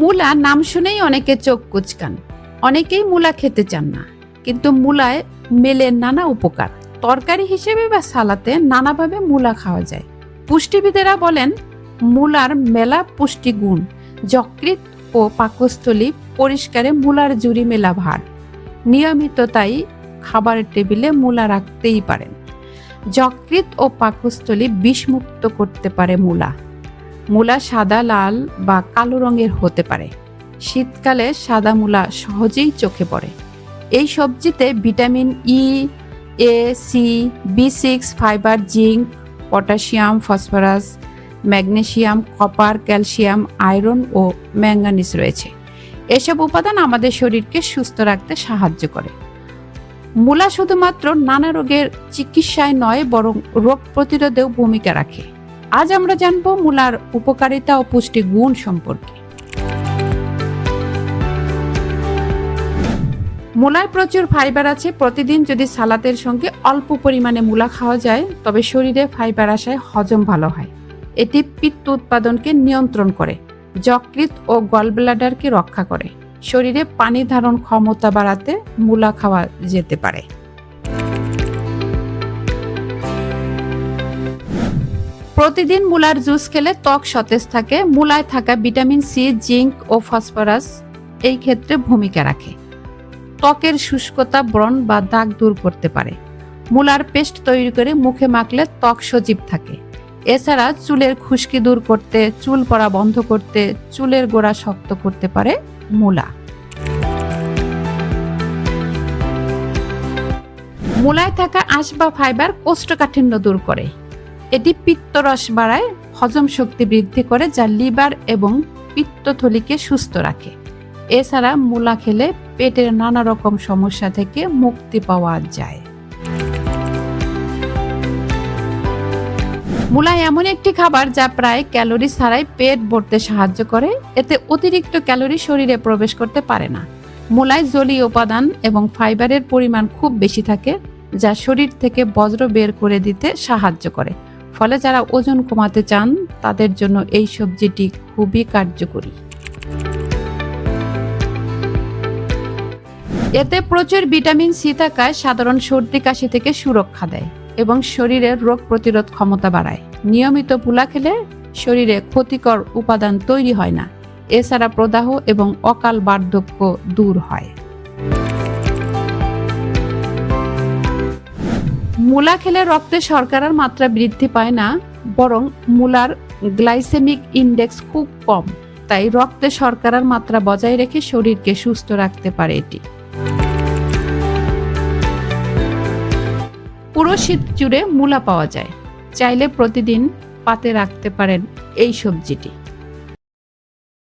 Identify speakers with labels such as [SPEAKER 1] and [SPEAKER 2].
[SPEAKER 1] মূলা নাম শুনেই অনেকে চোখ কুচকান। অনেকেই মূলা খেতে চান না, কিন্তু মূলায় মেলে নানা উপকার। তরকারি হিসেবে বা সালাতে নানাভাবে মূলা খাওয়া যায়। পুষ্টিবিদেরা বলেন, মূলার মেলা পুষ্টিগুণ যকৃত ও পাকস্থলী পরিষ্কারে মূলার জুড়ি মেলা ভার। নিয়মিত তাই খাবারের টেবিলে মূলা রাখতেই পারেন। যকৃত ও পাকস্থলী বিষমুক্ত করতে পারে মূলা। মূলা সাদা, লাল বা কালো রঙের হতে পারে। শীতকালে সাদা মূলা সহজেই চোখে পড়ে। এই সবজিতে vitamin E A C B six fibre zinc potassium phosphorus magnesium copper calcium iron O manganese রয়েছে। এসব উপাদান আমাদের শরীরকে সুস্থ রাখতে সাহায্য করে। মূলা শুধুমাত্র নানা রোগের চিকিৎসায় নয়, বরং রোগ প্রতিরোধেও ভূমিকা রাখে। আজ আমরা জানব মূলার উপকারিতা ও পুষ্টি গুণ সম্পর্কে। মূলায় প্রচুর ফাইবার আছে, প্রতিদিন যদি সালাতের সঙ্গে অল্প পরিমাণে মূলা খাওয়া যায়, তবে শরীরে ফাইবার আসায় হজম ভালো হয়। এটি পিত্ত উৎপাদনকে নিয়ন্ত্রণ করে যকৃত ও গলব্লাডারকে রক্ষা করে। শরীরে পানি ধারণ ক্ষমতা বাড়াতে মূলা খাওয়া যেতে পারে। প্রতিদিন মূলার জুস খেলে ত্বক সতেজ থাকে, মূলায় থাকা ভিটামিন সি, জিঙ্ক ও ফসফরাস এই ক্ষেত্রে ভূমিকা রাখে। ত্বকের শুষ্কতা, ব্রণ বা দাগ দূর করতে পারে। মূলার পেস্ট তৈরি করে মুখে মাখলে ত্বক সজীব থাকে। এছাড়া চুলের খুশকি দূর করতে, চুল পড়া বন্ধ করতে, চুলের গোড়া শক্ত করতে পারে মূলা। মূলায় থাকা আঁশ বা ফাইবার কোষ্ঠকাঠিন্য দূর করে। এটি পিত্তরস বাড়ায় হজম শক্তি বৃদ্ধি করে, যা লিভার এবং পিত্তথলিকে সুস্থ রাখে। এছাড়া মূলা খেলে পেটের নানা রকম সমস্যা থেকে মুক্তি পাওয়া যায়। মূলা এমন একটি খাবার যা প্রায় ক্যালোরি ছাড়াই পেট ভরতে সাহায্য করে, এতে অতিরিক্ত ক্যালোরি শরীরে প্রবেশ করতে পারে না। মূলায় জলীয় উপাদান এবং ফাইবারের পরিমাণ খুব বেশি থাকে, যা শরীর থেকে বজ্র বের করে দিতে সাহায্য করে। ফলে যারা ওজন কমাতে চান, তাদের জন্য এই সবজিটি খুবই কার্যকরী। এতে প্রচুর ভিটামিন সি থাকায় সাধারণ সর্দি কাশি থেকে সুরক্ষা দেয় এবং শরীরের রোগ প্রতিরোধ ক্ষমতা বাড়ায়। নিয়মিত পুলা খেলে শরীরে ক্ষতিকর উপাদান তৈরি হয় না। এছাড়া প্রদাহ এবং অকাল বার্ধক্য দূর হয়। মূলা খেলে রক্তে শর্করার মাত্রা বৃদ্ধি পায় না, বরং মূলার গ্লাইসেমিক ইন্ডেক্স খুব কম, তাই রক্তে শর্করার মাত্রা বজায় রেখে শরীরকে সুস্থ রাখতে পারে এটি। পুরো শীত জুড়ে মূলা পাওয়া যায়, চাইলে প্রতিদিন পাতে রাখতে পারেন এই সবজিটি।